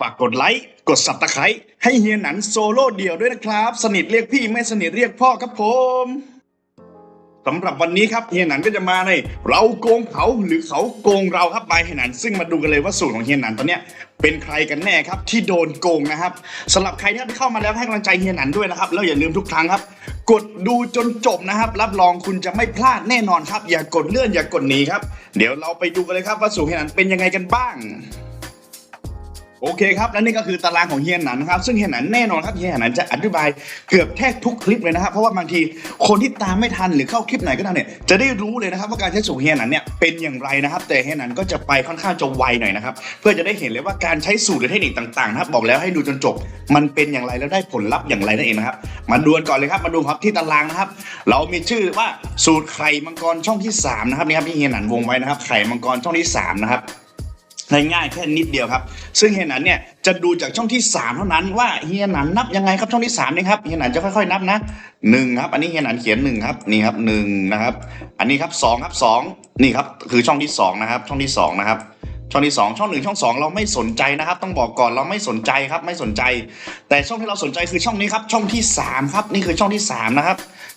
ฝากกดไลค์ กดสับตะไคร้ให้เฮียหนันโซโล่เดี่ยวด้วยนะครับ สนิทเรียกพี่ไม่สนิทเรียกพ่อครับผมสำหรับวันนี้ครับเฮียหนันก็จะมาในเราโกงเขาหรือเขาโกงเราครับไปเฮียหนันซึ่งมาดูกันเลยว่าสูตรของเฮียหนันตอนเนี้ยเป็นใครกันแน่ครับที่โดนโกงนะครับสำหรับใครที่เข้ามาแล้วให้กำลังใจเฮียหนันด้วยนะครับแล้วอย่าลืมทุกครั้งครับ กดดูจนจบนะครับ รับรองคุณจะไม่พลาดแน่นอนครับ อย่ากดเลื่อนอย่ากดหนีครับ เดี๋ยวเราไปดูกันเลยครับว่าสูตรเฮียหนันเป็นยังไงกันบ้าง โอเคครับและนี่ก็คือตารางของเฮียหนันนะครับซึ่งเฮียหนันแน่นอนครับเฮียหนันจะอธิบายเกือบแทบทุกคลิปเลยนะครับ เพราะว่าบางทีคนที่ตามไม่ทันหรือเข้าคลิปไหนก็ตามเนี่ยจะได้รู้เลยนะครับว่าการใช้สูตรเฮียหนันเนี่ยเป็นอย่างไรนะครับ แต่เฮียหนันก็จะไปค่อนข้างจะไวหน่อยนะครับเพื่อจะได้เห็นเลยว่าการใช้สูตรหรือเทคนิคต่างๆนะครับบอกแล้วให้ดูจนจบ มันเป็นอย่างไรแล้วได้ผลลัพธ์อย่างไรนั่นเองนะครับมาดูกันก่อนเลยครับมาดูครับที่ตารางนะครับ เรามีชื่อว่าสูตรไข่มังกรช่องที่สามนะครับนี่ครับที่เฮียหนันวงไว้นะครับไข่มังกรช่องที่สามนะครับ ง่ายแค่นิดเดียวครับ ซึ่งเฮียหนันเนี่ยจะดูจากช่องที่ 3 เท่านั้นว่าเฮียหนันนับยังไงครับช่องที่3นี่ครับเฮียหนันจะค่อยๆนับนะหนึ่งครับ อันนี้เฮียหนันเขียนหนึ่งครับนี่ครับหนึ่งนะครับ อันนี้ครับสองครับสองนี่ครับคือช่องที่สองนะครับช่องที่สองนะครับช่องที่สองช่องหนึ่งช่องสองเราไม่สนใจนะครับ ต้องบอกก่อนเราไม่สนใจครับไม่สนใจ แต่ช่องที่เราสนใจคือช่องนี้ครับช่องที่สามครับนี่คือช่องที่สามนะครับ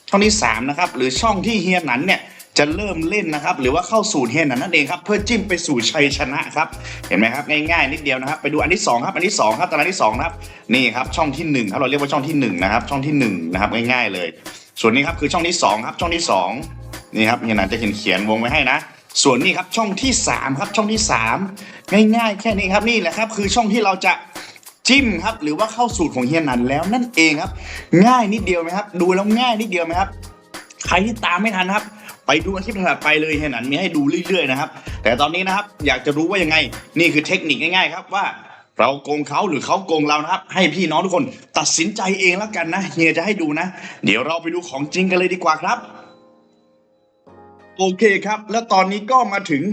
ช่องที่สามนะครับ หรือช่องที่เฮียหนันเนี่ย จะเริ่มเล่นนะครับ หรือว่าเข้าสู่เฮียนันนั่นเองครับเพื่อจิ้มไปสู่ชัยชนะครับ เห็นไหมครับง่ายๆนิดเดียวนะครับ ไปดูอันที่สองครับอันที่สองครับตารางที่สองนะครับนี่ครับช่องที่หนึ่งครับเราเรียกว่าช่องที่หนึ่งนะครับช่องที่หนึ่งนะครับง่ายๆเลย ส่วนนี้ครับคือช่องที่สองครับช่องที่สองนี่ครับเฮียนันจะเขียนเขียนวงไว้ให้นะส่วนนี้ครับช่องที่สามครับช่องที่สามง่ายๆ แค่นี้ครับนี่แหละครับ คือช่องที่เราจะจิ้มครับ หรือว่าเข้าสูตรของเฮียนันแล้วนั่นเองครับ ง่ายนิดเดียวไหมครับ ดูแล้วง่ายนิดเดียวไหมครับ ใครที่ตามไม่ทันครับ ไปดูคลิปถัดไปเลยเฮียหนันมีให้ดูเรื่อยๆนะครับ แต่ตอนนี้นะครับอยากจะรู้ว่ายังไง นี่คือเทคนิคง่ายๆครับว่าเราโกงเขาหรือเขาโกงเรานะครับ ให้พี่น้องทุกคนตัดสินใจเองแล้วกันนะเฮียจะให้ดูนะ เดี๋ยวเราไปดูของจริงกันเลยดีกว่าครับ โอเคครับ แล้วตอนนี้ก็มาถึง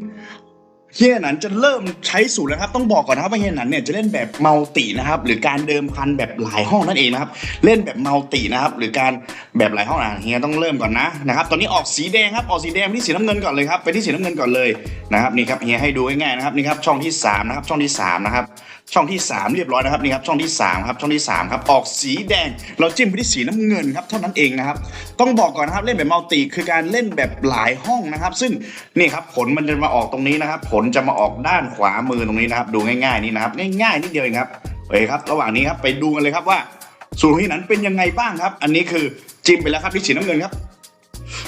เฮียหนันจะเริ่มใช้สูตรแล้วครับ ต้องบอกก่อนนะครับว่าเฮียหนันเนี่ยจะเล่นแบบมัลตินะครับ หรือการเดิมพันแบบหลายห้องนั่นเองนะครับ เล่นแบบมัลตินะครับ หรือการแบบหลายห้องอะเฮียต้องเริ่มก่อนนะนะครับ ตอนนี้ออกสีแดงครับ ออกสีแดงไปที่สีน้ำเงินก่อนเลยครับ ไปที่สีน้ำเงินก่อนเลยนะครับ นี่ครับเฮียให้ดูง่ายๆนะครับ นี่ครับช่องที่สามนะครับ ช่องที่สามนะครับ ช่องที่สามเรียบร้อยนะครับ นี่ครับ ช่องที่สามครับช่องที่สามครับ ออกสีแดง เราจิ้มไปที่สีน้ำเงินครับ เท่านั้นเองนะครับ ต้องบอกก่อนนะครับ เล่นแบบมัลติคือการเล่นแบบหลายห้องนะครับ ซึ่งนี่ครับ ผลมันจะมาออกตรงนี้นะครับ ผลจะมาออกด้านขวามือตรงนี้นะครับ ดูง่ายๆนี่นะครับ ง่ายๆนิดเดียวเองครับโอเคครับ ระหว่างนี้ครับไปดูกันเลยครับว่า สูตรที่นั้นเป็นยังไงบ้างครับ อันนี้คือจิ้มไปแล้วครับที่สีน้ำเงินครับ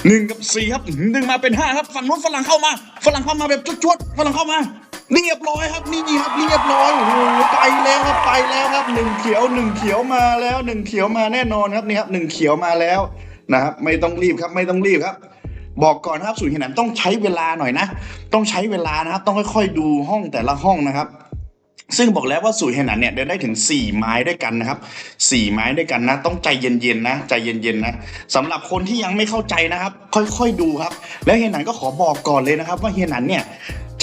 หนึ่งกับสี่ครับหนึ่งมาเป็นห้าครับฝั่งนู้นฝรั่งเข้ามา ฝรั่งเข้ามาแบบจวดๆฝรั่งเข้ามาเรียบร้อยครับนี่ครับเรียบร้อยโอ้โหไปแล้วครับไปแล้วครับหนึ่งเขียวหนึ่งเขียวมาแล้วหนึ่งเขียวมาแน่นอนครับนี่ครับหนึ่งเขียวมาแล้วนะครับ ไม่ต้องรีบครับไม่ต้องรีบครับ บอกก่อนนะครับสูตรเห็นหนันต้องใช้เวลาหน่อยนะ ต้องใช้เวลานะครับ ต้องค่อยๆดูห้องแต่ละห้องนะครับ ซึ่งบอกแล้วว่าสูตรเฮนันเนี่ยเดินได้ถึง 4 ไม้ด้วยกันนะครับ4ไม้ด้วยกันนะ ต้องใจเย็นๆนะ ใจเย็นๆนะสำหรับคนที่ยังไม่เข้าใจนะครับ ค่อยๆดูครับ แล้วเฮนันก็ขอบอกก่อนเลยนะครับ ว่าเฮนันเนี่ย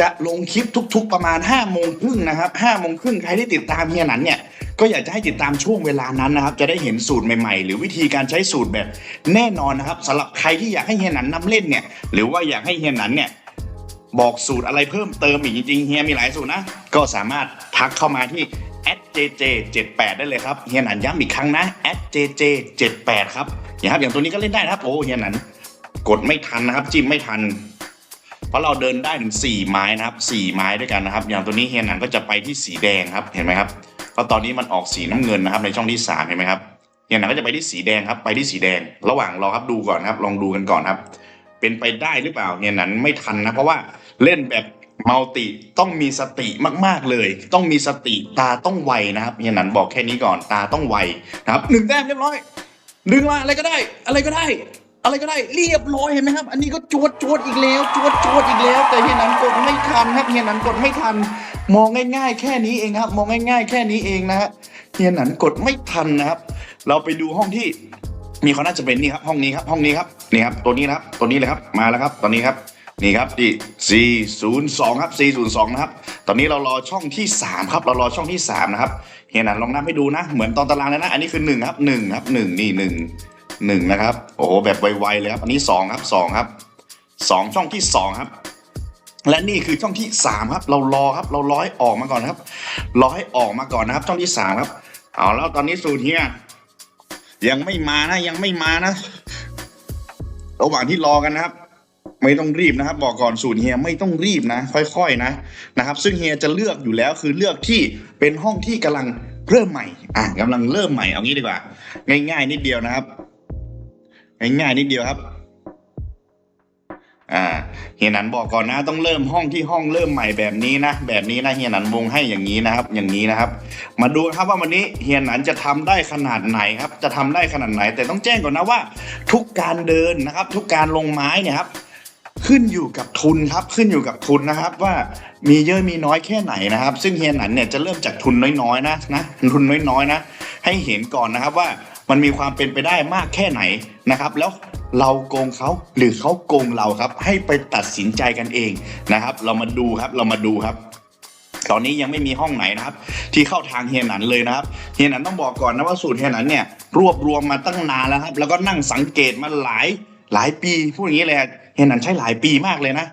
จะลงคลิปทุก ๆ ประมาณ5้าโมงครึ่งนะครับห้าโมงครึ่งใครที่ติดตามเฮียหนันเนี่ยก็อยากจะให้ติดตามช่วงเวลานั้นนะครับ จะได้เห็นสูตรใหม่ๆ หรือวิธีการใช้สูตรแบบแน่นอนนะครับสำหรับใครที่อยากให้เฮียหนันนำเล่นเนี่ย หรือว่าอยากให้เฮียหนันเนี่ยบอกสูตรอะไรเพิ่มเติมอีกจริงๆเฮียมีหลายสูตรนะ ก็สามารถทักเข้ามาที่ @jj78 ได้เลยครับเฮียหนันย้ำอีกครั้งนะ @jj78 ครับอย่างครับอย่างตัวนี้ก็เล่นได้นะครับโอ้เฮียหนันกดไม่ทันนะครับจิ้มไม่ทัน เพราะเราเดินได้ถึง 4 ไม้นะครับ4ไม้ด้วยกันนะครับ อย่างตัวนี้เฮียหนันก็จะไปที่สีแดงครับเห็นไหมครับเพราะตอนนี้มันออกสีน้ำเงินนะครับ ในช่องที่สามเห็นไหมครับเฮียหนันก็จะไปที่สีแดงครับ ไปที่สีแดง ระหว่างรอครับดูก่อนครับ ลองดูกันก่อนครับ เป็นไปได้หรือเปล่าเนี่ยนันไม่ทันนะเพราะว่าเล่นแบบมัลติต้องมีสติมากๆเลย ต้องมีสติตาต้องไวนะครับเนี่ยนันบอกแค่นี้ก่อนตาต้องไวนะครับหนึ่งแต้มเรียบร้อยดึงมาอะไรก็ได้ อะไรก็ได้ อะไรก็ได้เรียบร้อยเห็นไหมครับ อันนี้ก็จวดจวดอีกแล้วจวดจวดอีกแล้ว แต่เฮียนันกดไม่ทันครับเฮียนันกดไม่ทัน มองง่าย ๆ แค่นี้เองครับ มองง่าย ๆ แค่นี้เองนะฮะเฮียนันกดไม่ทันนะครับ เราไปดูห้องที่มีเขาน่าจะเป็นนี่ครับห้องนี้ครับห้องนี้ครับนี่ครับตัวนี้นะครับตัวนี้เลยครับมาแล้วครับ ตอนนี้ครับนี่ครับที่ 402 ครับ 402 นะครับ ตอนนี้เรารอช่องที่ 3 ครับ เรารอช่องที่ 3 นะครับ เฮียนันลองนับให้ดูนะ เหมือนตอนตารางเลยนะ อันนี้คือ 1 ครับ 1 ครับ 1 นี่ 1 1นะครับ โอ้โหแบบไวๆเลยครับ อันนี้2ครับ2ครับ2ช่องที่2ครับ และนี่คือช่องที่สามครับ เรารอครับ เราร้อให้ออกมาก่อนครับ ร้อให้ออกมาก่อนนะครับ ช่องที่สามครับ เอาแล้วตอนนี้สูตรเฮียยังไม่มานะ ยังไม่มานะ ระหว่างที่รอกันนะครับไม่ต้องรีบนะครับ บอกก่อนสูตรเฮียไม่ต้องรีบนะ ค่อยๆนะนะครับ ซึ่งเฮียจะเลือกอยู่แล้วคือเลือกที่เป็นห้องที่กำลังเริ่มใหม่ อะกำลังเริ่มใหม่เอางี้ดีกว่า ง่าย ๆ นิดเดียวนะครับ ง่ายๆนิดเดียวครับ อ่า เฮียนันบอกก่อนนะ ต้องเริ่มห้องที่ห้องเริ่มใหม่แบบนี้นะแบบนี้นะเฮียนันวงให้อย่างนี้นะครับ อย่างนี้นะครับ มาดูครับว่าวันนี้เฮียนันจะทำได้ขนาดไหนครับ จะทำได้ขนาดไหน แต่ต้องแจ้งก่อนนะว่า ทุกการเดินนะครับ ทุกการลงไม้เนี่ยครับขึ้นอยู่กับทุนครับขึ้นอยู่กับทุนนะครับ ว่ามีเยอะมีน้อยแค่ไหนนะครับ ซึ่งเฮียหนันเนี่ยจะเริ่มจากทุนน้อยๆนะนะทุนน้อยๆนะ ให้เห็นก่อนนะครับว่า มันมีความเป็นไปได้มากแค่ไหนนะครับ แล้วเราโกงเขาหรือเขาโกงเราครับ ให้ไปตัดสินใจกันเองนะครับ เรามาดูครับเรามาดูครับตอนนี้ยังไม่มีห้องไหนนะครับ ที่เข้าทางเฮียหนันเลยนะครับเฮียหนันต้องบอกก่อนนะว่าสูตรเฮียหนันเนี่ยรวบรวมมาตั้งนานแล้วครับ แล้วก็นั่งสังเกตมาหลายหลายปีพูดอย่างนี้เลยเฮียหนันใช้หลายปีมากเลยนะ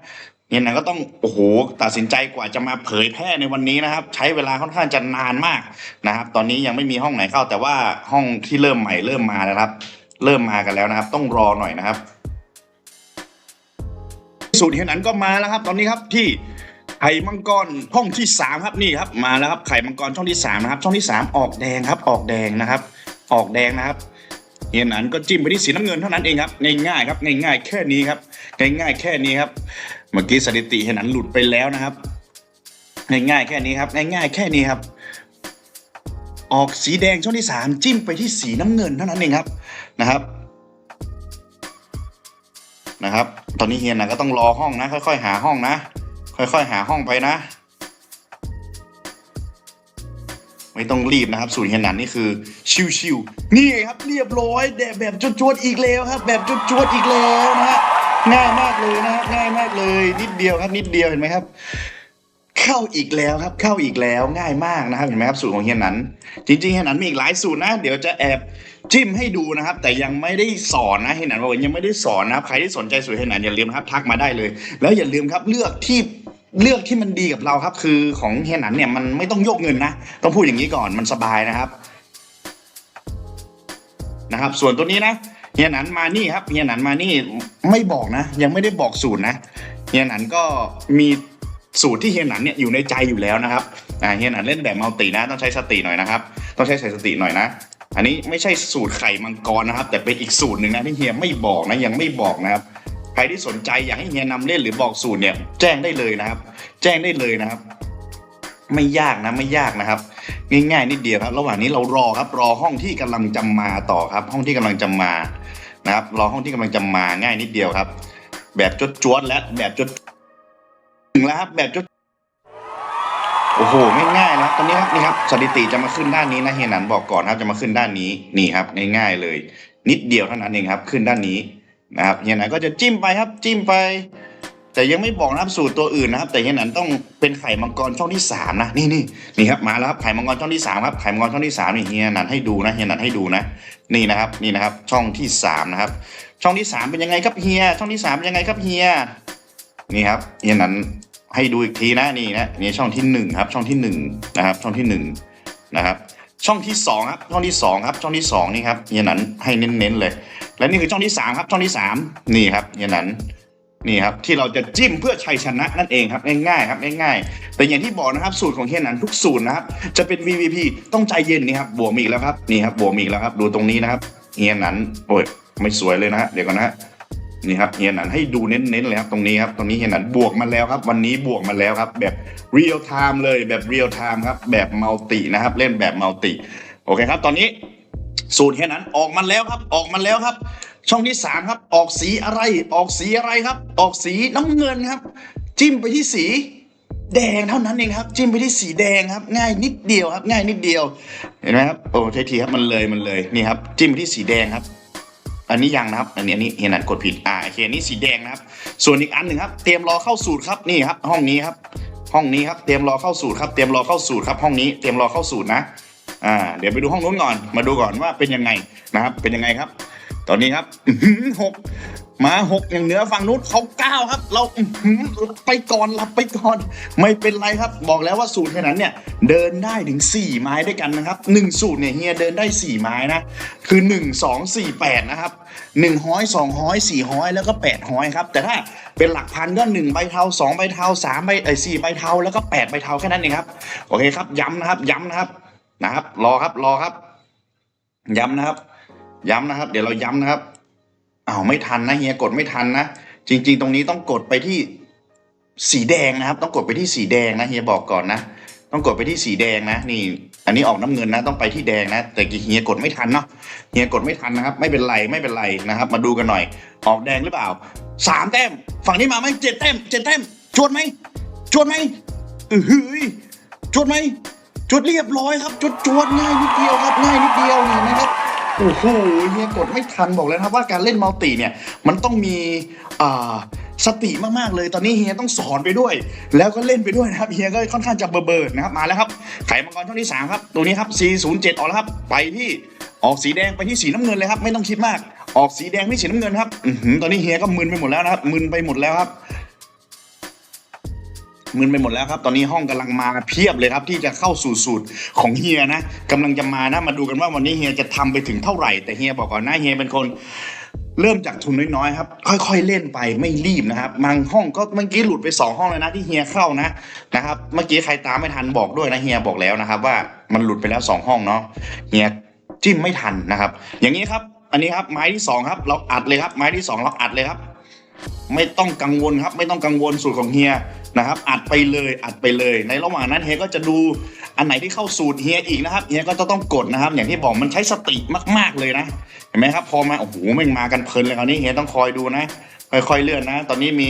ยหนันก็ต้องโอ้โหตัดสินใจกว่าจะมาเผยแพร่ในวันนี้นะครับ ใช้เวลาค่อนข้างจะนานมากนะครับ ตอนนี้ยังไม่มีห้องไหนเข้า แต่ว่าห้องที่เริ่มใหม่เริ่มมาแล้วครับ เริ่มมากันแล้วนะครับ ต้องรอหน่อยนะครับสูตรเฮียนันก็มาแล้วครับ ตอนนี้ครับที่ไข่มังกรห้องที่สามครับนี่ครับมาแล้วครับไข่มังกรช่องที่สามนะครับช่องที่สามออกแดงครับ ออกแดงนะครับ ออกแดงนะครับเฮียนันก็จิ้มไปที่สีน้ำเงินเท่านั้นเองครับง่ายๆครับง่ายๆแค่นี้ครับง่ายๆแค่นี้ครับ เมื่อกี้สถิติเฮียหนันหลุดไปแล้วนะครับ ง่ายๆแค่นี้ครับ ง่ายๆ แค่นี้ครับ ออกสีแดงช่องที่สามจิ้มไปที่สีน้ำเงินเท่านั้นเองครับนะครับนะครับ ตอนนี้เฮียนะก็ต้องรอห้องนะ ค่อย ๆ หาห้องนะ ค่อย ๆ หาห้องไปนะ ไม่ต้องรีบนะครับ สูตรเฮียนันนี่คือ ชิวๆนี่ครับ เรียบร้อยแบบแบบจวดๆอีกแล้วครับ แบบจวดๆอีกแล้วนะฮะ ง่ายมากเลยนะฮะง่ายมากเลย นิดเดียวครับ นิดเดียวเห็นไหมครับ เข้าอีกแล้วครับ เข้าอีกแล้วง่ายมากนะครับเห็นไหมครับสูตรของเฮียนันจริงๆเฮียนันมีอีกหลายสูตรนะ เดี๋ยวจะแอบจิ้มให้ดูนะครับ แต่ยังไม่ได้สอนนะเฮียนันบอกว่ายังไม่ได้สอนนะครับใครที่สนใจสูตรเฮียนันอย่าลืมครับทักมาได้เลย แล้วอย่าลืมครับเลือกที่เลือกที่มันดีกับเราครับคือของเฮียนันเนี่ยมันไม่ต้องโยกเงินนะต้องพูดอย่างนี้ก่อนมันสบายนะครับนะครับ ส่วนตัวนี้นะ เฮียหนันมานี่ครับเฮียหนันมานี่ไม่บอกนะ ยังไม่ได้บอกสูตรนะเฮียหนันก็มีสูตรที่เฮียหนันเนี่ยอยู่ในใจอยู่แล้วนะครับอ่าเฮียหนันเล่นแบบมัลตินะต้องใช้สติหน่อยนะครับ ต้องใช้ใสติหน่อยนะ อันนี้ไม่ใช่สูตรไข่มังกรนะครับ แต่เป็นอีกสูตรหนึ่งนะที่เฮียไม่บอกนะยังไม่บอกนะครับใครที่สนใจอยากให้เฮียนำเล่นหรือบอกสูตรเนี่ย แจ้งได้เลยนะครับ แจ้งได้เลยนะครับ ไม่ยากนะไม่ยากนะครับ ง่ายๆนิดเดียวครับ ระหว่างนี้เรารอครับ รอห้องที่กำลังจะมาต่อครับ ห้องที่กำลังจะมานะครับ รอห้องที่กำลังจะมาง่ายนิดเดียวครับ แบบจดจวดและแบบจดถึงแล้วครับ แบบจดโอ้โหง่ายๆนะครับตอนนี้ครับนี่ครับสถิติจะมาขึ้นด้านนี้นะเฮนันบอกก่อนครับจะมาขึ้นด้านนี้นี่ครับ ง่ายๆเลย นิดเดียวเท่านั้นเองครับ ขึ้นด้านนี้นะครับเฮนันก็จะจิ้มไปครับ จิ้มไป แต่ยังไม่บอกนะครับสูตรตัวอื่นนะครับ แต่เฮียหนันต้องเป็นไข่มังกรช่องที่สามนะนี่นี่นี่ครับมาแล้วครับไข่มังกรช่องที่สามครับไข่มังกรช่องที่สามนี่เฮียหนันให้ดูนะเฮียหนันให้ดูนะ นี่นะครับนี่นะครับช่องที่สามนะครับ ช่องที่สามเป็นยังไงครับเฮียช่องที่สามเป็นยังไงครับเฮียนี่ครับเฮียหนันให้ดูอีกทีนะนี่นะนี่ช่องที่หนึ่งครับช่องที่หนึ่งนะครับช่องที่หนึ่งนะครับช่องที่สองครับช่องที่สองครับช่องที่สองนี่ครับเฮียหนันให้เน้นๆเลย และนี่คือช่องที่สามครับช่องที่สามนี่ครับเฮียหนัน นี่ครับที่เราจะจิ้มเพื่อชัยชนะนั่นเองครับง่ายๆครับง่ายๆ แต่อย่างที่บอกนะครับสูตรของเฮียนันทุกสูตรนะครับจะเป็น VVP ต้องใจเย็นนี่ครับบวกมาอีกแล้วครับนี่ครับบวกมาอีกแล้วครับดูตรงนี้นะครับเฮียนันโอ้ยไม่สวยเลยนะฮะเดี๋ยวก่อนนะฮะนี่ครับเฮียนันให้ดูเน้นๆเลยครับตรงนี้ครับตรงนี้เฮียนันบวกมาแล้วครับ วันนี้บวกมาแล้วครับ แบบเรียลไทม์เลยแบบเรียลไทม์ครับแบบมัลตินะครับเล่นแบบมัลติโอเคครับ ตอนนี้ สูตรเฮียหนันออกมาแล้วครับ ออกมาแล้วครับ ช่องที่สามครับ ออกสีอะไร ออกสีอะไรครับ ออกสีน้ำเงินครับ จิ้มไปที่สีแดงเท่านั้นเองครับ จิ้มไปที่สีแดงครับ ง่ายนิดเดียวครับ ง่ายนิดเดียวเห็นไหมครับโอ้เททีครับมันเลยมันเลยนี่ครับ จิ้มไปที่สีแดงครับ อันนี้ยังนะครับ อันนี้อันนี้เฮียนันกดผิดอ่าโอเคอันนี้สีแดงนะครับ ส่วนอีกอันหนึ่งครับ เตรียมรอเข้าสูตรครับนี่ครับ ห้องนี้ครับ ห้องนี้ครับเตรียมรอเข้าสูตรครับ เตรียมรอเข้าสูตรครับ ห้องนี้เตรียมรอเข้าสูตรนะ อ่า เดี๋ยวไปดูห้องนู้นก่อน มาดูก่อนว่าเป็นยังไงนะครับ เป็นยังไงครับ ตอนนี้ครับหกมาหกอย่างเหนือฝั่งนู้นเขาเก้าครับ เราไปก่อนหลับไปก่อน ไม่เป็นไรครับ บอกแล้วว่าสูตรแค่นั้นเนี่ย เดินได้ถึง 4 ไม้ด้วยกันนะครับหนึ่งสูตรเนี่ยเฮียเดินได้ 4 ไม้นะ คือ 1 2 4 8 นะครับ1ห้อย2ห้อย4ห้อยแล้วก็8ห้อยครับ แต่ถ้าเป็นหลักพันก็1ใบเทา2ใบเทา3ใบเอ้ย4ใบเทาแล้วก็8ใบเทาแค่นั้นเองครับโอเคครับย้ำนะครับย้ำนะครับ นะครับ รอครับ รอครับ ย้ำนะครับ ย้ำนะครับ เดี๋ยวเราย้ำนะครับอ้าวไม่ทันนะเฮียกดไม่ทันนะจริง ๆ ตรงนี้ต้องกดไปที่สีแดงนะครับ ต้องกดไปที่สีแดงนะเฮียบอกก่อนนะต้องกดไปที่สีแดงนะ นี่ อันนี้ออกน้ำเงินนะ ต้องไปที่แดงนะ แต่เฮียกดไม่ทันเนาะเฮียกดไม่ทันนะครับ ไม่เป็นไรไม่เป็นไรนะครับ มาดูกันหน่อย ออกแดงหรือเปล่าสามแต้มฝั่งนี้มาไหมเจ็ดแต้มเจ็ดแต้มจวดไหมจวดไหมอือหือจวดไหม จวดเรียบร้อยครับจวดจวดง่ายนิดเดียวครับง่ายนิดเดียวนี่นะครับโอ้โหเฮียกดไม่ทันบอกเลยนะครับว่าการเล่นมัลติเนี่ยมันต้องมีอ่าสติมากๆเลยตอนนี้เฮียต้องสอนไปด้วย แล้วก็เล่นไปด้วยนะครับเฮียก็ค่อนข้างจะเบอร์เบิร์ดนะครับมาแล้วครับไข่มังกรช่องที่สามครับตัวนี้ครับ407 ออกแล้วครับไปที่ออกสีแดงไปที่สีน้ำเงินเลยครับไม่ต้องคิดมาก ออกสีแดงที่สีน้ำเงินครับอือหือตอนนี้เฮียก็มึนไปหมดแล้วนะครับมึนไปหมดแล้วครับ มึนไปหมดแล้วครับ ตอนนี้ห้องกำลังมาเพียบเลยครับ ที่จะเข้าสู่สูตรของเฮียนะกำลังจะมานะมาดูกันว่าวันนี้เฮียจะทำไปถึงเท่าไหร่ แต่เฮียบอกก่อนนะเฮียเป็นคนเริ่มจากทุนน้อยๆครับ ค่อยๆเล่นไปไม่รีบนะครับบางห้องก็เมื่อกี้หลุดไปสองห้องเลยนะที่เฮียเข้านะนะครับ เมื่อกี้ใครตามไม่ทันบอกด้วยนะเฮียบอกแล้วนะครับ ว่ามันหลุดไปแล้วสองห้องเนาะเฮียจิ้มไม่ทันนะครับ อย่างนี้ครับ อันนี้ครับไม้ที่สองครับ เราอัดเลยครับ ไม้ที่สองเราอัดเลยครับ ไม่ต้องกังวลครับ ไม่ต้องกังวลสูตรของเฮีย นะครับอัดไปเลยอัดไปเลย ในระหว่างนั้นเฮียก็จะดูอันไหนที่เข้าสูตรเฮียอีกนะครับเฮียก็จะต้องกดนะครับ อย่างที่บอกมันใช้สติมากๆเลยนะเห็นไหมครับ พอมาโอ้โหมันมากันเพลินเลยคราวนี้เฮียต้องคอยดูนะค่อยๆเลื่อนนะ ตอนนี้มี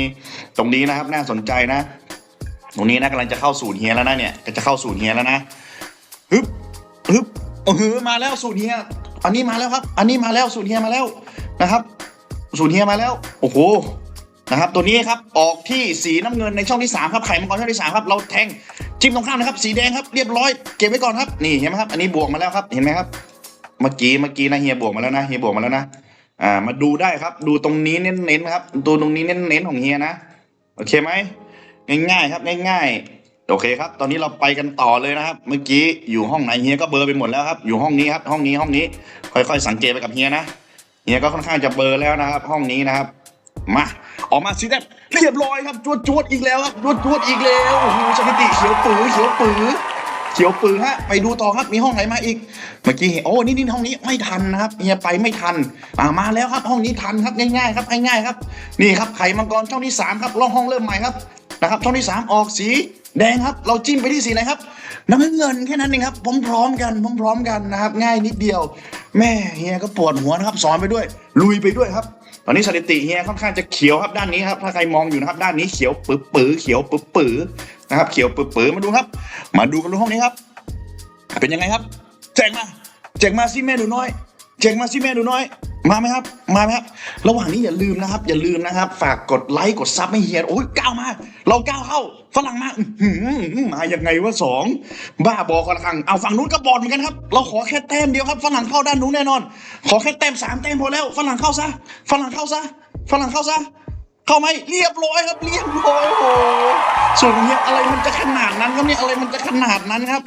ตรงนี้นะครับน่าสนใจนะ ตรงนี้นะกำลังจะเข้าสูตรเฮียแล้วนะเนี่ยก็จะเข้าสูตรเฮียแล้วนะฮึบฮึบโอ้โหมาแล้วสูตรเฮียอันนี้มาแล้วครับ อันนี้มาแล้วสูตรเฮียมาแล้วนะครับ สูตรเฮียมาแล้ว โอ้โห นะครับตัวนี้ครับออกที่สีน้ำเงินในช่องที่3ครับไข่มังกรช่องที่3ครับเราแทงจิ้มตรงข้ามนะครับสีแดงครับเรียบร้อยเก็บไว้ก่อนครับนี่เห็นไหมครับอันนี้บวกมาแล้วครับเห็นไหมครับ เมื่อกี้เมื่อกี้นะเฮียบวกมาแล้วนะเฮียบวกมาแล้วนะอ่ามาดูได้ครับ ดูตรงนี้เน้นๆครับดูตรงนี้เน้นๆของเฮียนะโอเคไหมง่ายๆครับง่ายๆโอเคครับ ตอนนี้เราไปกันต่อเลยนะครับ เมื่อกี้อยู่ห้องไหนเฮียก็เบอร์ไปหมดแล้วครับอยู่ห้องนี้ครับห้องนี้ห้องนี้ ค่อยๆ สังเกตไปกับเฮียนะเฮียก็ค่อนข้างจะเบอร์แล้วนะครับ ห้องนี้นะครับ มา ออกมาสีแดงเรียบร้อยครับจวดจวดอีกแล้วครับจวดจวดอีกแล้วโอ้โหสถิติเขียวปือเขียวปือเขียวปือฮะไปดูต่อครับมีห้องไหนมาอีกเมื่อกี้เห็นโอ้นี่นี่ห้องนี้ไม่ทันนะครับเฮียไปไม่ทันอ่ามาแล้วครับ ห้องนี้ทันครับง่ายๆครับง่ายๆครับนี่ครับไข่มังกรช่องที่สามครับล่องห้องเริ่มใหม่ครับนะครับช่องที่สามออกสีแดงครับ เราจิ้มไปที่สีไหนครับน้ำเงินแค่นั้นเองครับพร้อมๆกันพร้อมๆกันนะครับ ง่ายนิดเดียว แม่เฮียก็ปวดหัวนะครับสอนไปด้วย ลุยไปด้วยครับ ตอนนี้สถิติเฮียค่อนข้างจะเขียวครับด้านนี้ครับถ้าใครมองอยู่นะครับด้านนี้เขียวปื้อปื้อเขียวปื้อปื้อนะครับเขียวปื้อปื้อมาดูครับ มาดูกันดูห้องนี้ครับ เป็นยังไงครับแจกมาแจกมาสิแม่หนูน้อยแจกมาสิแม่หนูน้อย มาไหมครับมาไหมครับระหว่างนี้อย่าลืมนะครับ อย่าลืมนะครับ ฝากกดไลค์กดซับให้เฮียโอ้ยก้าวมา เราก้าวเข้าฝรั่งมาหือมายังไงวะสองบ้าบอกกันครั้งเอาฝั่งนู้นก็บอดเหมือนกันครับ เราขอแค่แต้มเดียวครับฝรั่งเข้าด้านนู้นแน่นอน ขอแค่แต้มสามแต้มพอแล้วฝรั่งเข้าซะฝรั่งเข้าซะฝรั่งเข้าซะ เข้าไหมเรียบร้อยครับเรียบร้อยโอ้โหส่วนเนี่ยอะไรมันจะขนาดนั้นครับเนี่ยอะไรมันจะขนาดนั้นครับ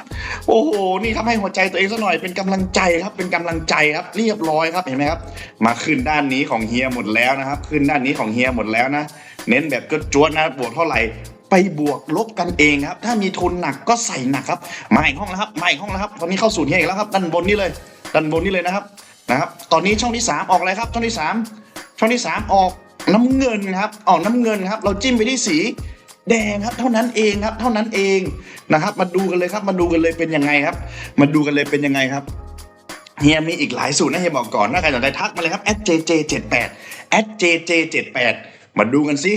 โอ้โหนี่ครับให้หัวใจตัวเองสักหน่อยเป็นกำลังใจครับเป็นกำลังใจครับ เรียบร้อยครับเห็นไหมครับ มาขึ้นด้านนี้ของเฮียหมดแล้วนะครับ ขึ้นด้านนี้ของเฮียหมดแล้วนะเน้นแบบจวดนะบวกเท่าไหร่ไปบวกลบกันเองครับ ถ้ามีทุนหนักก็ใส่หนักครับมาอีกห้องแล้วครับมาอีกห้องแล้วครับตอนนี้เข้าสู่เฮียอีกแล้วครับด้านบนนี่เลยด้านบนนี่เลยนะครับนะครับ ตอนนี้ช่องที่สามออกอะไรครับ ช่องที่สามช่องที่สามออก น้ำเงินครับออกน้ำเงินครับ เราจิ้มไปที่สีแดงครับ เท่านั้นเองครับ เท่านั้นเองนะครับ มาดูกันเลยครับ มาดูกันเลยเป็นยังไงครับ มาดูกันเลยเป็นยังไงครับเฮียมีอีกหลายสูตรนะเฮียบอกก่อนถ้าใครสนใจทักมาเลยครับ @jj78 @jj78 มาดูกันสิ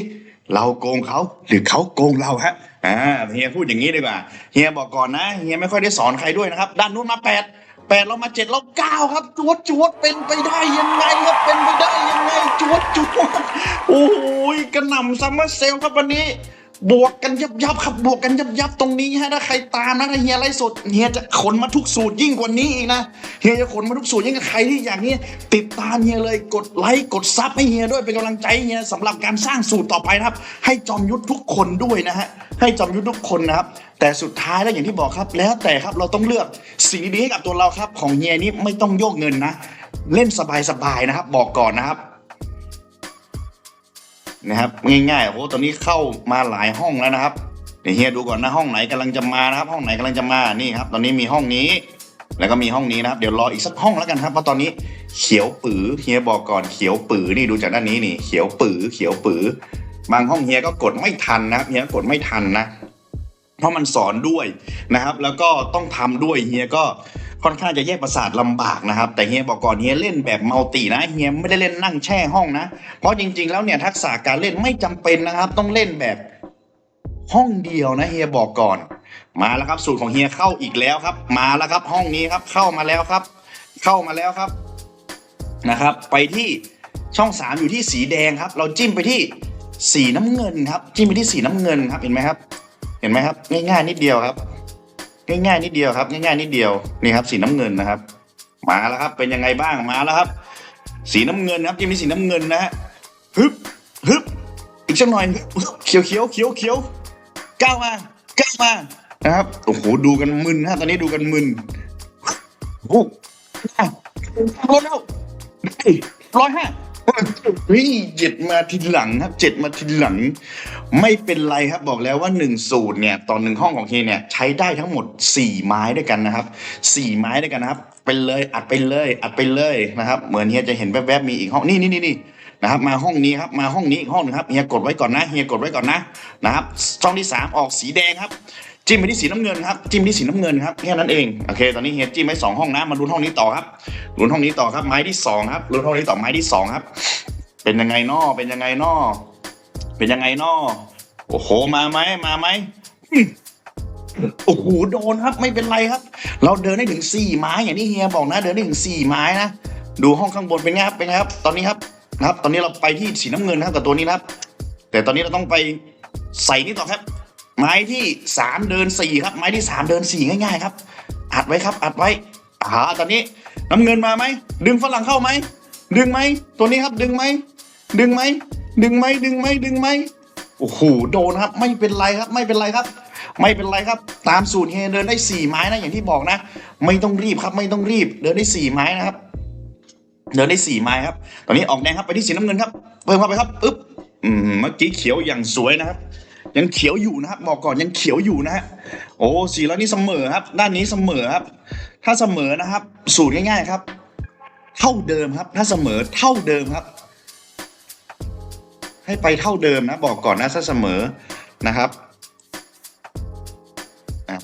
เราโกงเขาหรือเขาโกงเราฮะอ่าเฮียพูดอย่างนี้ดีกว่าเฮียบอกก่อนนะเฮียไม่ค่อยได้สอนใครด้วยนะครับ ด้านนู้นมาแปด แปดเรามาเจ็ดเราเก้าครับจวดจวดเป็นไปได้ยังไงครับเป็นไปได้ยังไงจวดจวดโอ้โหกระหน่ำซัมเมอร์เซลครับวันนี้ บวกกันยับยับครับบวกกันยับยับตรงนี้ฮะถ้าใครตามนะถ้าเฮียไลฟ์สดเฮียจะขนมาทุกสูตรยิ่งกว่านี้อีกนะเฮียจะขนมาทุกสูตรยิ่งกับใครที่อย่างนี้ติดตามเฮียเลยกดไลค์กดซับให้เฮียด้วยเป็นกำลังใจเฮียสำหรับการสร้างสูตรต่อไปนะครับ ให้จอมยุทธทุกคนด้วยนะฮะให้จอมยุทธทุกคนนะครับ แต่สุดท้ายแล้วอย่างที่บอกครับ แล้วแต่ครับเราต้องเลือกสิ่งดีๆให้กับตัวเราครับ ของเฮียนี้ไม่ต้องโยกเงินนะ เล่นสบายๆนะครับ บอกก่อนนะครับ นะครับง่ายๆโอ้โหตอนนี้เข้ามาหลายห้องแล้วนะครับเดี๋ยวเฮียดูก่อนนะห้องไหนกำลังจะมานะครับ ห้องไหนกำลังจะมานี่ครับ ตอนนี้มีห้องนี้ แล้วก็มีห้องนี้นะครับ เดี๋ยวรออีกสักห้องแล้วกันครับเพราะตอนนี้เขียวปือเฮียบอกก่อนเขียวปือนี่ดูจากด้านนี้นี่ เขียวปือเขียวปือบางห้องเฮียก็กดไม่ทันนะครับเฮียกดไม่ทันนะเพราะมันสอนด้วยนะครับ แล้วก็ต้องทำด้วยเฮียก็ ค่อนข้างจะแยกประสาทลำบากนะครับ แต่เฮียบอกก่อนเฮียเล่นแบบมัลตินะเฮียไม่ได้เล่นนั่งแช่ห้องนะ เพราะจริง ๆ แล้วเนี่ยทักษะการเล่นไม่จำเป็นนะครับ ต้องเล่นแบบห้องเดียวนะเฮียบอกก่อน มาแล้วครับสูตรของเฮียเข้าอีกแล้วครับ มาแล้วครับห้องนี้ครับเข้ามาแล้วครับ เข้ามาแล้วครับนะครับ ไปที่ช่องสามอยู่ที่สีแดงครับ เราจิ้มไปที่สีน้ำเงินครับ จิ้มไปที่สีน้ำเงินครับเห็นไหมครับ เห็นไหมครับ ง่ายๆนิดเดียวครับ ง่ายๆนิดเดียวครับ ง่ายๆนิดเดียวนี่ครับสีน้ำเงินนะครับ มาแล้วครับเป็นยังไงบ้างมาแล้วครับ สีน้ำเงินครับจิ้มที่สีน้ำเงินนะฮะฮึบฮึบอีกสักหน่อยฮึบฮึบเขียวเขียวเขียวเขียวก้าวมาก้าวมานะครับโอ้โหดูกันมึนนะตอนนี้ดูกันมึนโอ้โหอะลดแล้วได้ร้อยห้า เฮ้ยเจ็ดมาทีหลังครับเจ็ดมาทีหลัง ไม่เป็นไรครับบอกแล้วว่าหนึ่งสูตรเนี่ยตอนหนึ่งห้องของเฮียเนี่ยใช้ได้ทั้งหมดสี่ไม้ด้วยกันนะครับสี่ไม้ด้วยกันนะครับไปเลยอัดไปเลย อัดไปเลยนะครับ เหมือนเฮียจะเห็นแวบๆมีอีกห้องนี่นี่นี่นี่นะครับมาห้องนี้ครับมาห้องนี้อีกห้องหนึงครับเฮียกดไว้ก่อนนะเฮียกดไว้ก่อนนะนะครับช่องที่สามออกสีแดงครับ จิ้มไปที่สีน้ำเงินครับจิ้มที่สีน้ำเงินครับแค่นั้นเองโอเคตอนนี้เฮียจิ้มไว้สองห้องนะมาลุ้นห้องนี้ต่อครับลุ้นห้องนี้ต่อครับไม้ที่สองครับลุ้นห้องนี้ต่อไม้ที่สองครับ เป็นยังไงนอเป็นยังไงนอเป็นยังไงนอโอ้โหมาไหมมาไหมโอ้โหโดนครับ ไม่เป็นไรครับ เราเดินได้ถึงสี่ไม้อย่างที่เฮียบอกนะ เดินได้ถึงสี่ไม้นะดูห้องข้างบนเป็นไงครับเป็นไงครับ ตอนนี้ครับนะครับ ตอนนี้เราไปที่สีน้ำเงินนะครับกับตัวนี้นะครับ แต่ตอนนี้เราต้องไปใส่นี่ต่อครับ ไม้ที่สามเดินสี่ครับ ไม้ที่สามเดินสี่ง่ายๆครับ อัดไว้ครับ อัดไว้อ่าตอนนี้น้ำเงินมาไหมดึงฝรั่งเข้าไหมดึงไหมตัวนี้ครับดึงไหมดึงไหมดึงไหมดึงไหมดึงไหมโอ้โหโดนครับ ไม่เป็นไรครับ ไม่เป็นไรครับ ไม่เป็นไรครับ ตามสูตรเฮเดินได้สี่ไม้นะอย่างที่บอกนะ ไม่ต้องรีบครับ ไม่ต้องรีบเดินได้สี่ไม้นะครับ เดินได้สี่ไม้ครับ ตอนนี้ออกแดงครับไปที่สีน้ำเงินครับเพิ่มเข้าไปครับปึ๊บอืมเมื่อกี้เขียวอย่างสวยนะครับ ยังเขียวอยู่นะครับ บอกก่อนยังเขียวอยู่นะฮะโอ้สีแล้วนี่เสมอครับ ด้านนี้เสมอครับ ถ้าเสมอนะครับ สูตรง่ายๆครับ เท่าเดิมครับ ถ้าเสมอเท่าเดิมครับ ให้ไปเท่าเดิมนะ บอกก่อนนะถ้าเสมอนะครับ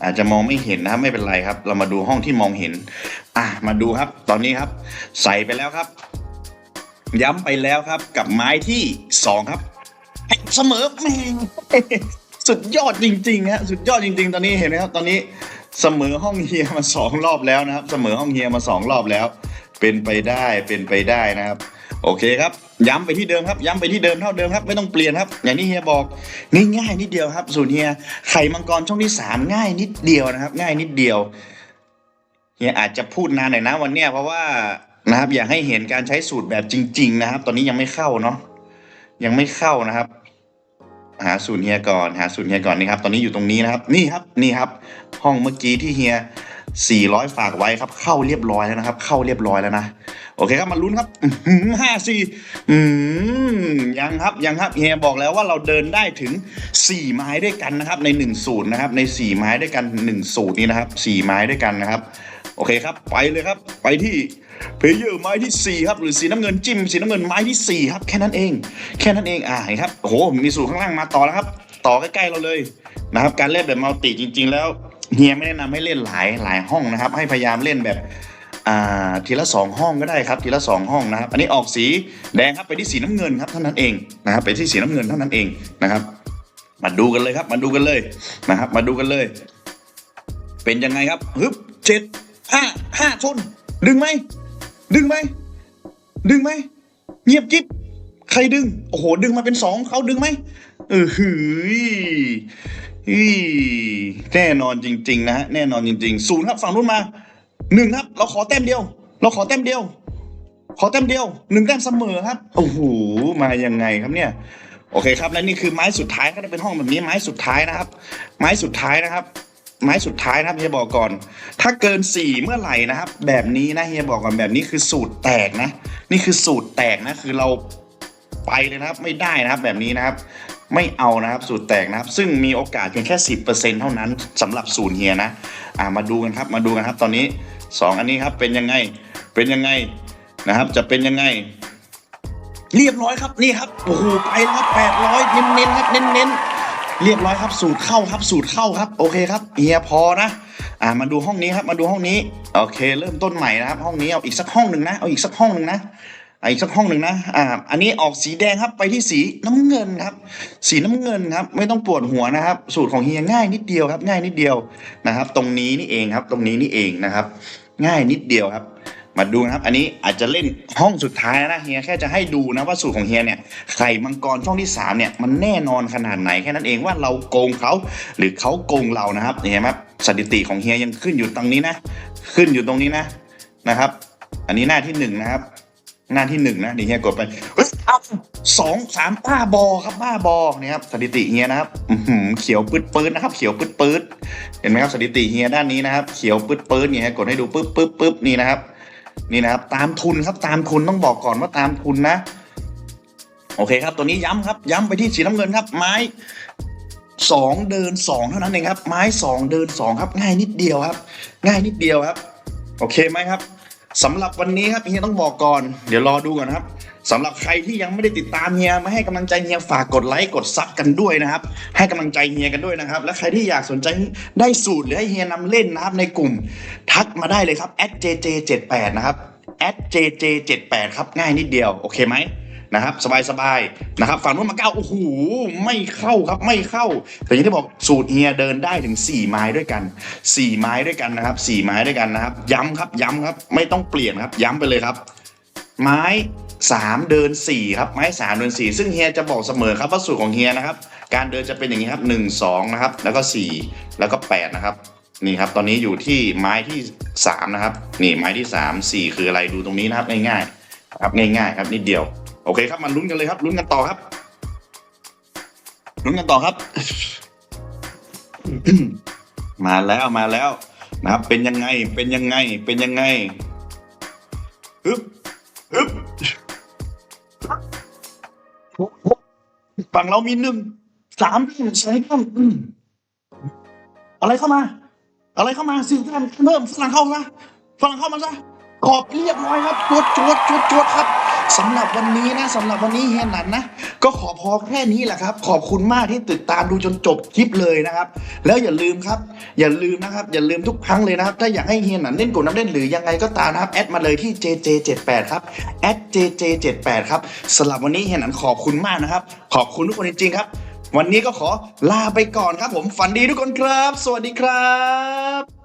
อาจจะมองไม่เห็นนะครับไม่เป็นไรครับ เรามาดูห้องที่มองเห็น อะมาดูครับ ตอนนี้ครับ ใส่ไปแล้วครับ ย้ำไปแล้วครับกับไม้ที่สองครับ เสมอแม่งสุดยอดจริงๆฮะสุดยอดจริง ๆ ตอนนี้เห็นไหมครับ ตอนนี้เสมอห้องเฮียมาสองรอบแล้วนะครับ เสมอห้องเฮียมาสองรอบแล้ว เป็นไปได้เป็นไปได้นะครับ โอเคครับ ย้ำไปที่เดิมครับ ย้ำไปที่เดิมเท่าเดิมครับไม่ต้องเปลี่ยนครับ อย่างที่เฮียบอกง่ายๆนิดเดียวครับสูตรเฮียไข่มังกรช่องที่สามง่ายนิดเดียวนะครับ ง่ายนิดเดียวเฮียอาจจะพูดนานหน่อยนะวันเนี้ยเพราะว่านะครับอยากให้เห็นการใช้สูตรแบบจริง ๆ นะครับ ตอนนี้ยังไม่เข้าเนาะยังไม่เข้านะครับ หาสูตรเฮียก่อน หาสูตรเฮียก่อนนี่ครับ ตอนนี้อยู่ตรงนี้นะครับ นี่ครับ นี่ครับ ห้องเมื่อกี้ที่เฮีย 400 ฝากไว้ครับ เข้าเรียบร้อยแล้วนะครับ เข้าเรียบร้อยแล้วนะ โอเคครับ มาลุ้นครับห้าสี่ยังครับ ยังครับ เฮียบอกแล้วว่าเราเดินได้ถึง 4 ไม้ด้วยกันนะครับ ใน1สูตรนะครับ ใน 4 ไม้ด้วยกัน1สูตรนี้นะครับ 4 ไม้ด้วยกันนะครับ โอเคครับ ไปเลยครับ ไปที่เพลเยอร์ไม้ที่ 4 ครับ หรือสีน้ำเงินจิ้ม สีน้ำเงินไม้ที่ 4 ครับ แค่นั้นเอง แค่นั้นเอง อ่าเห็นครับโอ้โห มีสูตรข้างล่างมาต่อแล้วครับ ต่อใกล้ๆเราเลยนะครับ การเล่นแบบมัลติจริง ๆ แล้วเฮียไม่แนะนำให้เล่นหลายหลายห้องนะครับ ให้พยายามเล่นแบบอ่าทีละสองห้องก็ได้ครับ ทีละสองห้องนะครับ อันนี้ออกสีแดงครับไปที่สีน้ำเงินครับเท่านั้นเองนะครับ ไปที่สีน้ำเงินเท่านั้นเองนะครับ มาดูกันเลยครับ มาดูกันเลยนะครับ มาดูกันเลย เป็นยังไงครับฮึบเจ็ด ห้าห้าชน ดึงไหม ดึงไหม ดึงไหม เงียบกิ๊บใครดึง โอ้โห ดึงมาเป็นสองเขาดึงไหมเออหืออีแน่นอนจริง ๆ นะฮะแน่นอนจริงๆศูนย์ครับฝั่งนู้นมาหนึ่งครับ เราขอแต้มเดียว เราขอแต้มเดียว ขอแต้มเดียวหนึ่งแต้มเสมอครับโอ้โหมายังไงครับเนี่ย โอเคครับและนี่คือไม้สุดท้ายก็จะเป็นห้องแบบนี้ไม้สุดท้ายนะครับ ไม้สุดท้ายนะครับ ไม้สุดท้ายนะครับเฮียบอกก่อน ถ้าเกินสี่เมื่อไหร่นะครับ แบบนี้นะเฮียบอกก่อนแบบนี้คือสูตรแตกนะ นี่คือสูตรแตกนะคือเราไปเลยนะครับ ไม่ได้นะครับแบบนี้นะครับ ไม่เอานะครับสูตรแตกนะครับ ซึ่งมีโอกาสเพียงแค่สิบเปอร์เซ็นเท่านั้นสำหรับสูตรเฮียนะอ่ามาดูกันครับมาดูกันครับ ตอนนี้สองอันนี้ครับเป็นยังไงเป็นยังไงนะครับ จะเป็นยังไง เรียบร้อยครับนี่ครับโอ้โหไปแล้วครับแปดร้อยเน้นๆครับเน้นๆ เรียบร้อยครับสูตรเข้าครับสูตรเข้าครับโอเคครับเฮียพอนะอ่ามาดูห้องนี้ครับมาดูห้องนี้โอเค เริ่มต้นใหม่นะครับ ห้องนี้เอาอีกสักห้องหนึ่งนะเอาอีกสักห้องหนึ่งนะเอาอีกสักห้องหนึ่งนะ อ่า อันนี้ออกสีแดงครับ ไปที่สีน้ำเงินครับ สีน้ำเงินครับ ไม่ต้องปวดหัวนะครับ สูตรของเฮียง่ายนิดเดียวครับ ง่ายนิดเดียวนะครับ ตรงนี้นี่เองครับ ตรงนี้นี่เองนะครับ ง่ายนิดเดียวครับ มาดูนะครับ อันนี้อาจจะเล่นห้องสุดท้ายนะเฮียแค่จะให้ดูนะว่าสูตรของเฮียเนี่ยไข่มังกรช่องที่สามเนี่ยมันแน่นอนขนาดไหนแค่นั้นเองว่าเราโกงเขาหรือเขาโกงเรานะครับเห็นไหมครับสถิติของเฮียยังขึ้นอยู่ตรงนี้นะ ขึ้นอยู่ตรงนี้นะนะครับ อันนี้หน้าที่หนึ่งนะครับ หน้าที่หนึ่งนะเดี๋ยวเฮียกดไปอ้ยเอสองสามป้าบอครับป้าบอเนี่ยครับสถิติเฮียนะครับอื้อหือเขียวปืดปืดนะครับ เขียวปืดปืดเห็นไหมครับสถิติเฮียด้านนี้นะครับ เขียวปืดปืดเนี่ยฮะกดให้ดูปึ๊บปึ๊บปึ๊บนี่นะครับ นี่นะครับ ตามทุนครับตามทุนต้องบอกก่อนว่าตามทุนนะ โอเคครับ ตัวนี้ย้ำครับ ย้ำไปที่สีน้ำเงินครับ ไม้สองเดินสองเท่านั้นเองครับ ไม้สองเดินสองครับ ง่ายนิดเดียวครับ ง่ายนิดเดียวครับ โอเคไหมครับสำหรับวันนี้ครับเฮียต้องบอกก่อน เดี๋ยวรอดูก่อนครับ สำหรับใครที่ยังไม่ได้ติดตามเฮียมาให้กำลังใจเฮียฝากกดไลค์กดซับกันด้วยนะครับ ให้กำลังใจเฮียกันด้วยนะครับ และใครที่อยากสนใจได้สูตรหรือให้เฮียนำเล่นนะครับในกลุ่มทักมาได้เลยครับ @jj78 นะครับ @jj78 ครับง่ายนิดเดียวโอเคไหมนะครับสบายๆนะครับฝั่งนู้นมาเก้าโอ้โหไม่เข้าครับไม่เข้า แต่อยังที่บอกสูตรเฮียเดินได้ถึง 4 ไม้ด้วยกัน 4 ไม้ด้วยกันนะครับ 4 ไม้ด้วยกันนะครับ ย้ำครับย้ำครับ ไม่ต้องเปลี่ยนครับ ย้ำไปเลยครับ ไม้ สามเดินสี่ครับไม้สามเดินสี่ซึ่งเฮียจะบอกเสมอครับว่าสูตรของเฮียนะครับ การเดินจะเป็นอย่างนี้ครับหนึ่งสองนะครับ แล้วก็สี่แล้วก็แปดนะครับ นี่ครับ ตอนนี้อยู่ที่ไม้ที่สามนะครับ นี่ไม้ที่สามสี่คืออะไรดูตรงนี้นะครับง่ายๆครับง่ายๆ ครับนิดเดียว โอเคครับมาลุ้นกันเลยครับลุ้นกันต่อครับลุ้นกันต่อครับ มาแล้วมาแล้วนะครับ เป็นยังไงเป็นยังไงเป็นยังไงฮึบฮึบ ฝั่งเรามีหนึ่งสามใช้กันอืมอะไรเข้ามา อะไรเข้ามาสี่แต้มเพิ่มฝรั่งเข้าซะฝรั่งเข้ามาซะ ขอบเรียบร้อยครับจวดจวดจวดจวดครับสำหรับวันนี้นะสำหรับวันนี้เฮียหนันนะ ก็ขอพอแค่นี้แหละครับ ขอบคุณมากที่ติดตามดูจนจบคลิปเลยนะครับ แล้วอย่าลืมครับ อย่าลืมนะครับ อย่าลืมทุกครั้งเลยนะครับ ถ้าอยากให้เฮียหนันเล่นกดน้ำเล่นหรือยังไงก็ตามนะครับแอดมาเลยที่ JJ78 ครับแอด JJ78 ครับสำหรับวันนี้เฮียหนันขอบคุณมากนะครับ ขอบคุณทุกคนจริงๆครับ วันนี้ก็ขอลาไปก่อนครับ ผมฝันดีทุกคนครับ สวัสดีครับ